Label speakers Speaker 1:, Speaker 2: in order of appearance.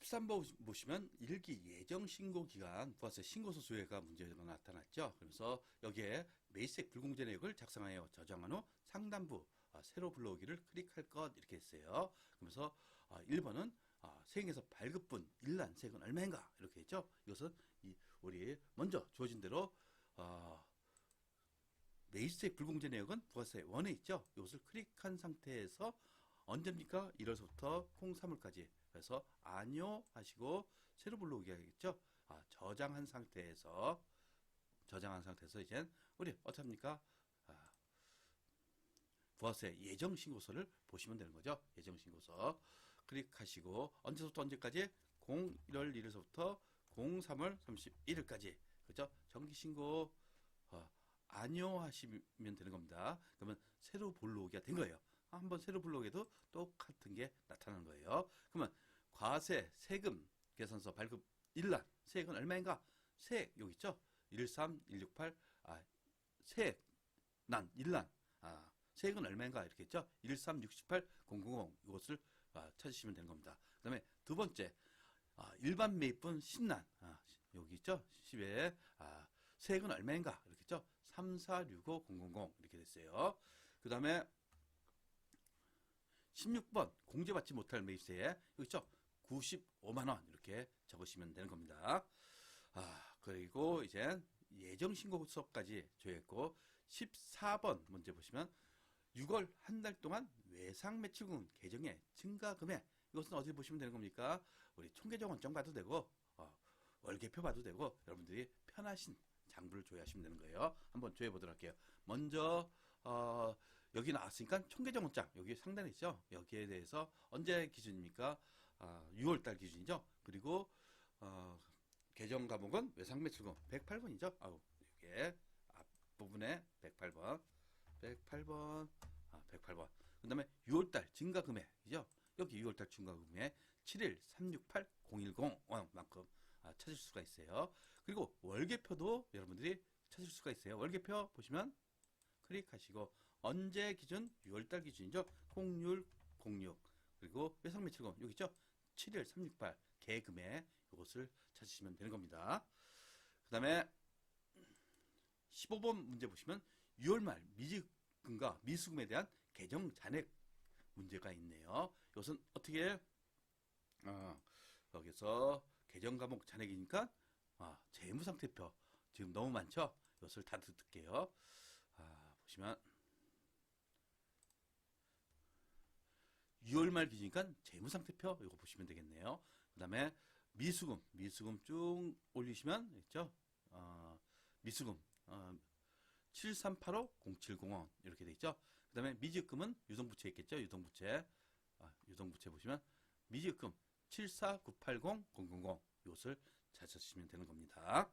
Speaker 1: 13번 보시면 일기 예정 신고 기간 부가세 신고서 수혜가 문제가 나타났죠. 그래서 여기에 매색 불공제 내역을 작성하여 저장한 후 상단부 아, 새로 불러오기를 클릭할 것 이렇게 했어요. 그러면서 아, 1번은 아, 세액에서 발급분 일란 세액은 얼마인가 이렇게 했죠. 이것은 이 우리 먼저 주어진 대로 아, 매입세액 불공제 내역은 부가세 원에 있죠. 이것을 클릭한 상태에서 언제입니까? 1월부터 03월까지. 그래서 아니요 하시고 새로 불러오기 하겠죠. 아, 저장한 상태에서 저장한 상태에서 이제 우리 어떻습니까? 아, 부가세 예정 신고서를 보시면 되는 거죠. 예정 신고서 클릭하시고 언제부터 언제까지 01월 1일서부터 03월 31일까지 그죠? 정기 신고 어, 아니요 하시면 되는 겁니다. 그러면 새로 불러오기가 된 거예요. 한번 새로 불러오게도 똑같은 게 나타나는 거예요. 그러면 과세, 세금, 계산서 발급 일란 세액은 얼마인가? 세액 여기 있죠? 13168 아, 세액 난 일란 아, 세액은 얼마인가 이렇게 있죠? 13668 000 이것을 아, 찾으시면 되는 겁니다. 그다음에 두 번째 아, 일반 매입분 신난 아, 여기 있죠? 10에 아, 세액은 얼마인가 이렇게 있죠? 3465 000 이렇게 됐어요. 그다음에 16번 공제받지 못할 매입세에 여기 있죠? 95만 원 이렇게 적으시면 되는 겁니다. 아, 그리고 이제 예정 신고서까지 조회했고 14번 문제 보시면 6월 한 달 동안 외상 매출금 계정의 증가 금액 이것은 어디 보시면 되는 겁니까? 우리 총계정 원점 봐도 되고 어, 월계표 봐도 되고 여러분들이 편하신 장부를 조회하시면 되는 거예요. 한번 조회 보도록 할게요. 먼저 어, 여기 나왔으니까 총계정 원장 여기 상단에 있죠. 여기에 대해서 언제 기준입니까? 아, 6월 달 기준이죠. 그리고 어, 계정 과목은 외상 매출금 108번이죠. 아우 이게 앞부분에 108번 108번 아 108번 그 다음에 6월달 증가 금액이죠. 여기 6월달 증가 금액 71 368 010 만큼 아, 찾을 수가 있어요. 그리고 월계표도 여러분들이 찾을 수가 있어요. 월계표 보시면 클릭하시고 언제 기준 6월달 기준이죠. 06 06 그리고 외상 매출금 여기 있죠. 7일 368 계금액 이것을 찾으시면 되는 겁니다. 그 다음에 15번 문제 보시면 6월 말 미지금과 미수금에 대한 계정 잔액 문제가 있네요. 이것은 어떻게 어, 여기서 계정 과목 잔액이니까 아, 재무상태표 지금 너무 많죠? 이것을 다 듣게요. 아, 보시면 6월 말 기준이니까 재무상태표 이거 보시면 되겠네요. 그 다음에 미수금, 미수금 쭉 올리시면 있죠. 어, 미수금 어, 7385-0705 이렇게 돼 있죠. 그 다음에 미지급금은 유동부채 있겠죠. 유동부채 아, 유동부채 보시면 미지급금 74980000 이것을 찾으시면 되는 겁니다.